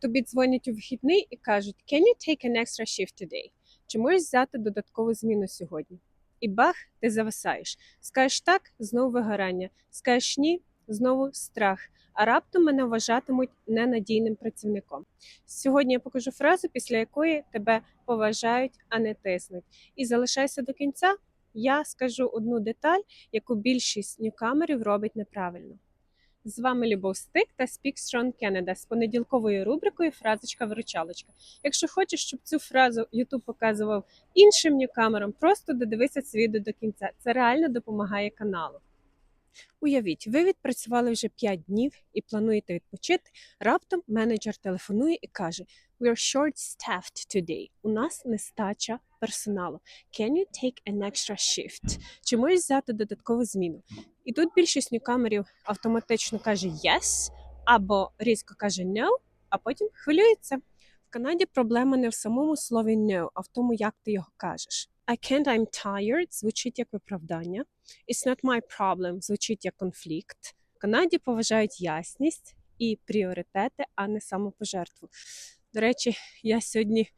Тобі дзвонять у вихідний і кажуть Can you take an extra shift today? Чи можеш взяти додаткову зміну сьогодні? І бах, ти зависаєш. Скажеш так, знову вигорання. Скажеш ні, знову страх. А раптом мене вважатимуть ненадійним працівником. Сьогодні я покажу фразу, після якої тебе поважають, а не тиснуть. І залишайся до кінця. Я скажу одну деталь, яку більшість ньюкамерів робить неправильно. З вами Любов Стик та Speak Strong Canada з понеділковою рубрикою Фразочка-виручалочка. Якщо хочеш, щоб цю фразу YouTube показував іншим ньюкамерам, просто додивися це відео до кінця. Це реально допомагає каналу. Уявіть, ви відпрацювали вже 5 днів і плануєте відпочити. Раптом менеджер телефонує і каже: We are short-staffed today. У нас нестача персоналу. Can you take an extra shift? Чи можеш взяти додаткову зміну? І тут більшість ньюкамерів автоматично каже yes або різко каже no, а потім хвилюється. В Канаді проблема не в самому слові no, а в тому, як ти його кажеш. I can't, I'm tired звучить як виправдання. It's not my problem звучить як конфлікт. В Канаді поважають ясність і пріоритети, а не самопожертву. До речі, я сьогодні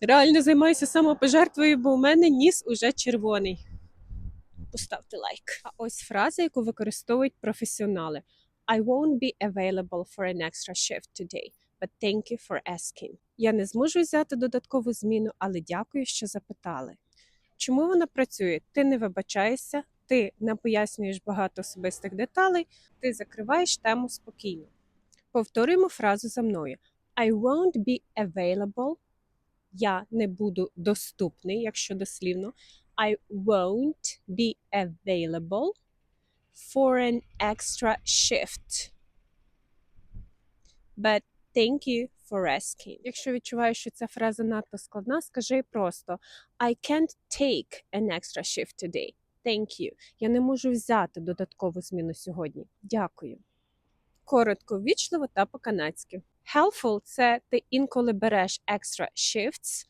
реально займаюся самопожертвою, бо у мене ніс уже червоний. Поставте лайк. А ось фраза, яку використовують професіонали: I won't be available for an extra shift today, but thank you for asking. Я не зможу взяти додаткову зміну, але дякую, що запитали. Чому вона працює? Ти не вибачаєшся, ти не пояснюєш багато особистих деталей, ти закриваєш тему спокійно. Повторюємо фразу за мною: I won't be available. Я не буду доступний, якщо дослівно. I won't be available for an extra shift. But thank you for asking. Якщо відчуваєш, що ця фраза надто складна, скажи просто I can't take an extra shift today. Thank you. Я не можу взяти додаткову зміну сьогодні. Дякую. Коротко, ввічливо та по-канадськи. Helpful – це ти інколи береш extra shifts,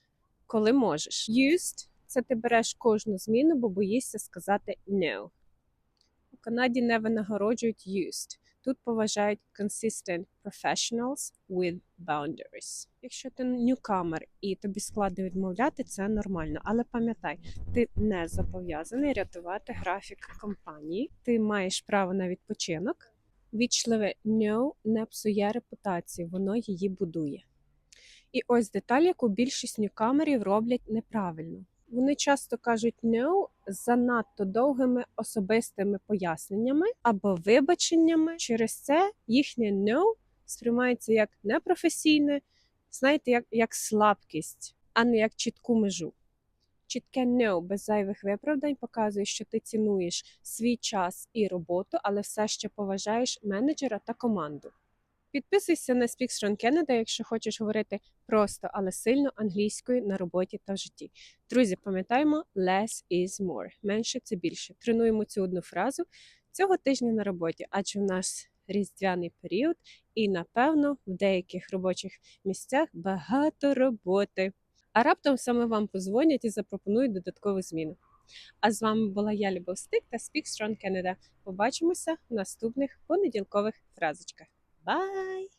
коли можеш. Used – це ти береш кожну зміну, бо боїшся сказати no. У Канаді не винагороджують used. Тут поважають consistent professionals with boundaries. Якщо ти newcomer і тобі складно відмовляти, це нормально. Але пам'ятай, ти не зобов'язаний рятувати графік компанії. Ти маєш право на відпочинок. Вічливе no не псує репутацію, воно її будує. І ось деталь, яку більшість ньюкамерів роблять неправильно. Вони часто кажуть no з занадто довгими особистими поясненнями або вибаченнями. Через це їхнє no сприймається як непрофесійне, знаєте, як, як слабкість, а не як чітку межу. Чітке no без зайвих виправдань показує, що ти цінуєш свій час і роботу, але все ще поважаєш менеджера та команду. Підписуйся на Speak Strong Canada, якщо хочеш говорити просто, але сильно англійською на роботі та в житті. Друзі, пам'ятаємо, less is more. Менше це більше. Тренуємо цю одну фразу цього тижня на роботі, адже в нас різдвяний період, і напевно в деяких робочих місцях багато роботи. А раптом саме вам позвонять і запропонують додаткову зміну. А з вами була я, Любов Стик та Speak Strong Canada. Побачимося в наступних понеділкових фразочках. Bye!